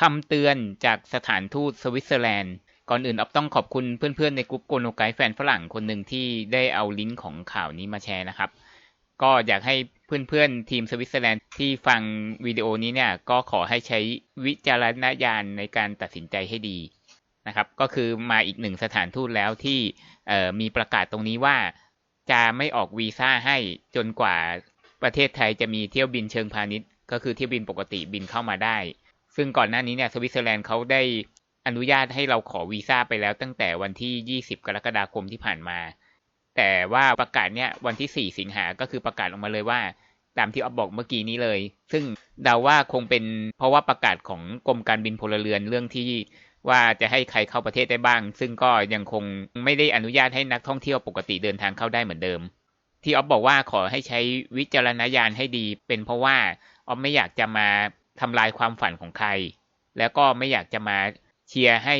คำเตือนจากสถานทูตสวิตเซอร์แลนด์ ก่อนอื่นอ๊อฟต้องขอบคุณเพื่อนๆในกลุ่มโกโนไกแฟนฝรั่งคนหนึ่งที่ได้เอาลิงก์ของข่าวนี้มาแชร์นะครับ ก็อยากให้เพื่อนๆทีมสวิตเซอร์แลนด์ที่ฟังวิดีโอนี้เนี่ยก็ขอให้ใช้วิจารณญาณในการตัดสินใจให้ดีนะครับก็คือมาอีกหนึ่งสถานทูตแล้วที่มีประกาศตรงนี้ว่าจะไม่ออกวีซ่าให้จนกว่าประเทศไทยจะมีเที่ยวบินเชิงพาณิชย์ ก็คือเที่ยวบินปกติบินเข้ามาได้ ซึ่งก่อนหน้านี้เนี่ยสวิตเซอร์แลนด์เขาได้อนุญาตให้เราขอวีซ่าไปแล้วตั้งแต่วันที่ 20 กรกฎาคมที่ผ่านมา แต่ว่าประกาศเนี่ยวันที่ 4 สิงหาก็คือประกาศออกมาเลยว่า ตามที่ออฟบอกเมื่อกี้นี้เลย ซึ่งเดาว่าคงเป็นเพราะว่าประกาศของกรมการบินพลเรือนเรื่องที่ว่าจะให้ใครเข้าประเทศได้บ้าง ซึ่งก็ยังคงไม่ได้อนุญาตให้นักท่องเที่ยวปกติเดินทางเข้าได้เหมือนเดิม ที่ออฟบอกว่าขอให้ใช้วิจารณญาณให้ดี เป็นเพราะว่าออฟไม่อยากจะมา ทำลายความฝันของใคร แล้วก็ไม่อยากจะมาเชียร์ให้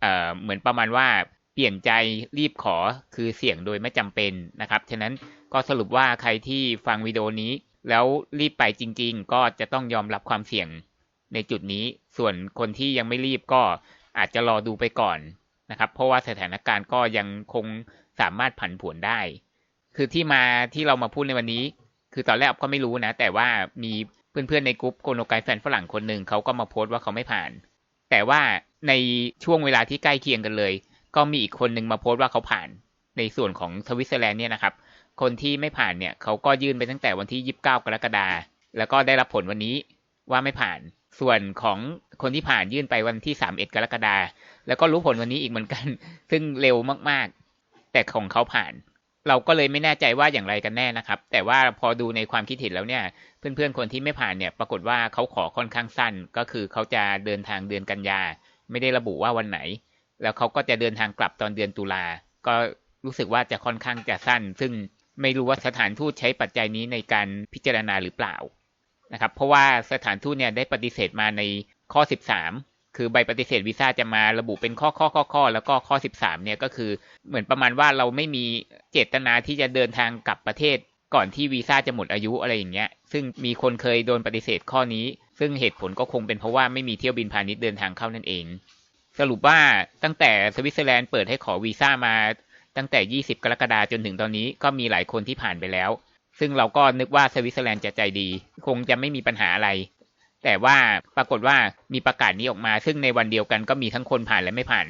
เอ่อเหมือนประมาณว่าเปลี่ยนใจรีบขอคือเสี่ยงโดยไม่จำเป็นนะครับ ฉะนั้นก็สรุปว่าใครที่ฟังวิดีโอนี้ แล้วรีบไปจริง ๆ ก็จะต้องยอมรับความเสี่ยงในจุดนี้ ส่วนคนที่ยังไม่รีบก็อาจจะรอดูไปก่อนนะครับ เพราะว่าสถานการณ์ก็ยังคงสามารถผันผวนได้ คือที่มาที่เรามาพูดในวันนี้ คือตอนแรกก็ไม่รู้นะ แต่ว่ามี เพื่อนๆในกลุ่มโกโนไกแฟนฝรั่งคนหนึ่งเขาก็มาโพสต์ว่าเขาไม่ผ่าน แต่ว่าในช่วงเวลาที่ใกล้เคียงกันเลย ก็มีอีกคนหนึ่งมาโพสต์ว่าเขาผ่าน ในส่วนของสวิตเซอร์แลนด์เนี่ยนะครับ คนที่ไม่ผ่านเนี่ยเขาก็ยื่นไปตั้งแต่วันที่ 29 กรกฎาแล้วก็ได้รับผลวันนี้ว่าไม่ผ่าน ส่วนของคนที่ผ่านยื่นไปวันที่ 31 กรกฎาแล้วก็รู้ผลวันนี้อีกเหมือนกัน ซึ่งเร็วมากๆ แต่ของเขาผ่าน เราก็เลยไม่แน่ใจว่าอย่างไรกันแน่นะครับ แต่ว่าพอดูในความคิดเห็นแล้วเนี่ย เพื่อนๆคนที่ไม่ผ่านเนี่ย ปรากฏว่าเขาขอค่อนข้างสั้น ก็คือเขาจะเดินทางเดือนกันยา ไม่ได้ระบุว่าวันไหน แล้วเขาก็จะเดินทางกลับตอนเดือนตุลา ก็รู้สึกว่าจะค่อนข้างจะสั้น ซึ่งไม่รู้ว่าสถานทูตใช้ปัจจัยนี้ในการพิจารณาหรือเปล่านะครับ เพราะว่าสถานทูตเนี่ยได้ปฏิเสธมาในข้อ 13 คือใบปฏิเสธวีซ่าจะมาระบุเป็นข้อข้อข้อข้อแล้วก็ข้อ 13 เนี่ยก็คือเหมือนประมาณว่าเราไม่มีเจตนาที่จะเดินทางกลับประเทศก่อนที่วีซ่าจะหมดอายุอะไรอย่างเงี้ย ซึ่งมีคนเคยโดนปฏิเสธข้อนี้ ซึ่งเหตุผลก็คงเป็นเพราะว่าไม่มีเที่ยวบินพาณิชย์เดินทางเข้านั่นเอง สรุปว่าตั้งแต่สวิตเซอร์แลนด์เปิดให้ขอวีซ่ามาตั้งแต่ 20 กรกฎาคมจนถึงตอนนี้ก็มีหลายคนที่ผ่านไปแล้ว ซึ่งเราก็นึกว่าสวิตเซอร์แลนด์จะใจดี คงจะไม่มีปัญหาอะไร แต่ว่าปรากฏว่ามีประกาศนี้ออกมา ซึ่งในวันเดียวกันก็มีทั้งคนผ่านและไม่ผ่าน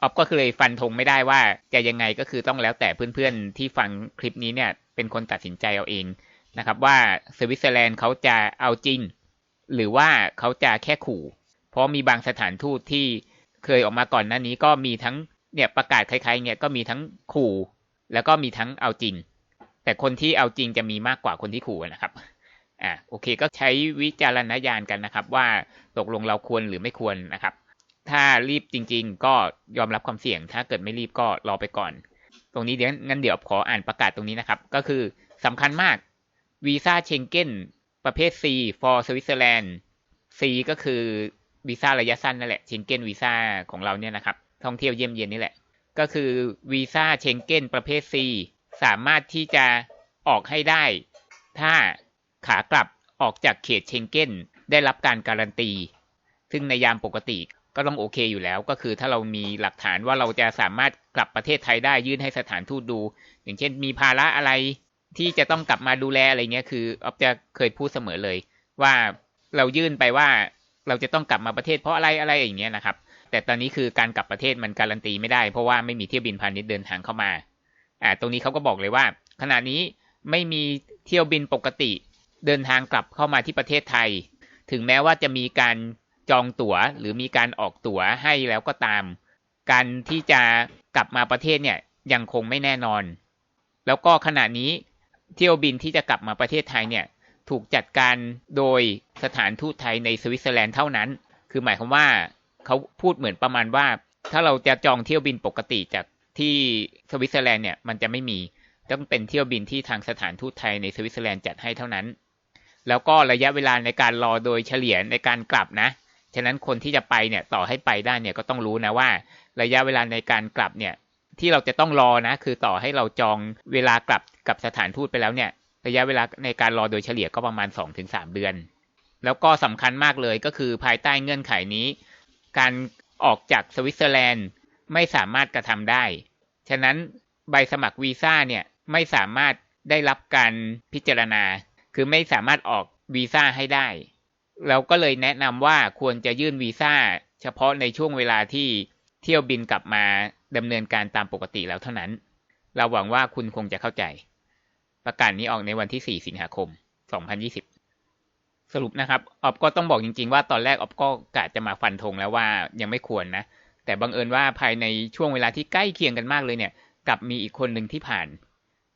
ออฟก็คือเลยฟันธงไม่ได้ว่าจะยังไงก็คือต้องแล้วแต่เพื่อนๆที่ฟังคลิปนี้เนี่ย เป็นคนตัดสินใจเอาเองนะครับ ว่าสวิตเซอร์แลนด์เขาจะเอาจริง หรือว่าเขาจะแค่ขู่ เพราะมีบางสถานทูตที่เคยออกมาก่อนหน้านี้ก็มีทั้งเนี่ยประกาศคล้ายๆเนี่ยก็มีทั้งขู่ แล้วก็มีทั้งเอาจริง แต่คนที่เอาจริงจะมีมากกว่าคนที่ขู่นะครับ อ่าโอเคก็ใช้วิจารณญาณกันนะครับ ว่าตกลงเราควรหรือไม่ควรนะครับ ถ้ารีบจริง ๆ ก็ยอมรับความเสี่ยง ถ้าเกิดไม่รีบก็รอไปก่อน ตรงนี้เดี๋ยวงั้นเดี๋ยวขออ่านประกาศตรงนี้นะครับ ก็คือสำคัญมากวีซ่าเชงเก้นประเภท C for Switzerland C ก็คือวีซ่าระยะสั้นนั่นแหละเชงเก้นวีซ่าของเราเนี่ยนะครับ ท่องเที่ยวเยี่ยมเยียนนี่แหละ ก็คือวีซ่าเชงเก้นประเภท C สามารถที่จะออกให้ได้ ถ้า ขากลับออกจากเขตเชงเก้นได้รับการการันตี ซึ่งในยามปกติก็ต้องโอเคอยู่แล้ว ก็คือถ้าเรามีหลักฐานว่าเราจะสามารถกลับประเทศไทยได้ยื่นให้สถานทูตดู อย่างเช่น มีภาระอะไรที่จะต้องกลับมาดูแลอะไรเงี้ยคือออฟจะเคยพูดเสมอเลย ว่าเรายื่นไปว่าเราจะต้องกลับมาประเทศเพราะอะไรอะไรอย่างเงี้ยนะครับ แต่ตอนนี้คือการกลับประเทศมันการันตีไม่ได้ เพราะว่าไม่มีเที่ยวบินพาณิชย์เดินทางเข้ามาอ่าตรงนี้เขาก็บอกเลยว่า ขณะนี้ไม่มีเที่ยวบินปกติ เดินทางกลับเข้ามาที่ประเทศไทย ถึงแม้ว่าจะมีการจองตั๋ว หรือมีการออกตั๋วให้แล้วก็ตาม การที่จะกลับมาประเทศเนี่ยยังคงไม่แน่นอน แล้วก็ขณะนี้เที่ยวบินที่จะกลับมาประเทศไทยเนี่ยถูกจัดการโดยสถานทูตไทยในสวิตเซอร์แลนด์เท่านั้น คือหมายความว่าเขาพูดเหมือนประมาณว่า ถ้าเราจะจองเที่ยวบินปกติจากที่สวิตเซอร์แลนด์เนี่ยมันจะไม่มี ต้องเป็นเที่ยวบินที่ทางสถานทูตไทยในสวิตเซอร์แลนด์จัดให้เท่านั้น แล้วก็ระยะเวลาในการรอโดยเฉลี่ยในการกลับนะ ฉะนั้นคนที่จะไปเนี่ยต่อให้ไปได้เนี่ยก็ต้องรู้นะว่า ระยะเวลาในการกลับเนี่ยที่เราจะต้องรอนะ คือต่อให้เราจองเวลากลับกับสถานทูตไปแล้วเนี่ย ระยะเวลาในการรอโดยเฉลี่ยก็ประมาณ 2-3 เดือน แล้วก็สำคัญมากเลยก็คือภายใต้เงื่อนไขนี้ การออกจากสวิตเซอร์แลนด์ไม่สามารถกระทำได้ ฉะนั้นใบสมัครวีซ่าเนี่ยไม่สามารถได้รับการพิจารณา คือไม่สามารถออกวีซ่าให้ได้ เราก็เลยแนะนำว่าควรจะยื่นวีซ่าเฉพาะในช่วงเวลาที่เที่ยวบินกลับมาดำเนินการตามปกติแล้วเท่านั้น เราหวังว่าคุณคงจะเข้าใจ ประกาศนี้ออกในวันที่ 4 สิงหาคม 2020 สรุปนะครับ ออบก็ต้องบอกจริง ๆ ว่าตอนแรกออบก็กะจะมาฟันธงแล้วว่ายังไม่ควรนะ แต่บังเอิญว่าภายในช่วงเวลาที่ใกล้เคียงกันมากเลยเนี่ย กลับมีอีกคนหนึ่งที่ผ่าน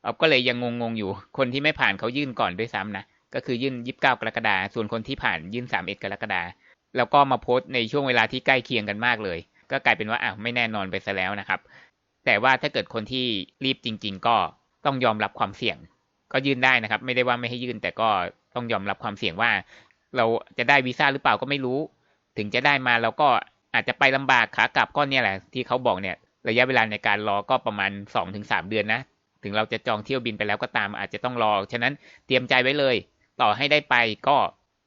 ออบก็เลยยังงงๆอยู่ คนที่ไม่ผ่านเขายื่นก่อนด้วยซ้ำนะ ก็คือยื่น29กรกฎาคมส่วนคนที่ผ่านยื่น31กรกฎาคมแล้วก็มาโพสต์ในช่วงเวลาที่ใกล้เคียงกันมากเลย ก็กลายเป็นว่าอ้าวไม่แน่นอนไปซะแล้วนะครับ แต่ว่าถ้าเกิดคนที่รีบจริง ๆ ก็ต้องยอมรับความเสี่ยง ก็ยื่นได้นะครับ ไม่ได้ว่าไม่ให้ยื่น แต่ก็ต้องยอมรับความเสี่ยงว่า เราจะได้วีซ่าหรือเปล่าก็ไม่รู้ ถึงจะได้มาเราก็อาจจะไปลำบากขากลับก็เนี่ยแหละที่เขาบอกเนี่ยระยะเวลาในการรอก็ประมาณ 2-3 เดือนนะ ถึงเราจะจองเที่ยวบินไปแล้วก็ตามอาจจะต้องรอ ฉะนั้นเตรียมใจไว้เลย ต่อให้ได้ไปก็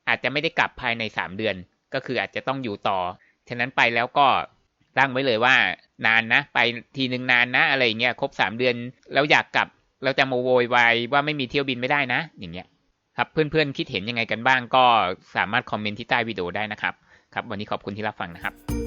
อาจจะไม่ได้กลับภายใน 3 เดือน ก็คืออาจจะต้องอยู่ต่อ ฉะนั้นไปแล้วก็ตั้งไว้เลยว่านานนะ ไปทีหนึ่งนานนะ อะไรเงี้ยครบ 3 เดือนแล้วอยากกลับเราจะมาโวยวายว่าไม่มีเที่ยวบินไม่ได้นะ อย่างเงี้ยครับเพื่อนๆคิดเห็นยังไงกันบ้างก็สามารถคอมเมนต์ที่ใต้วิดีโอได้นะครับครับ วันนี้ขอบคุณที่รับฟังนะครับ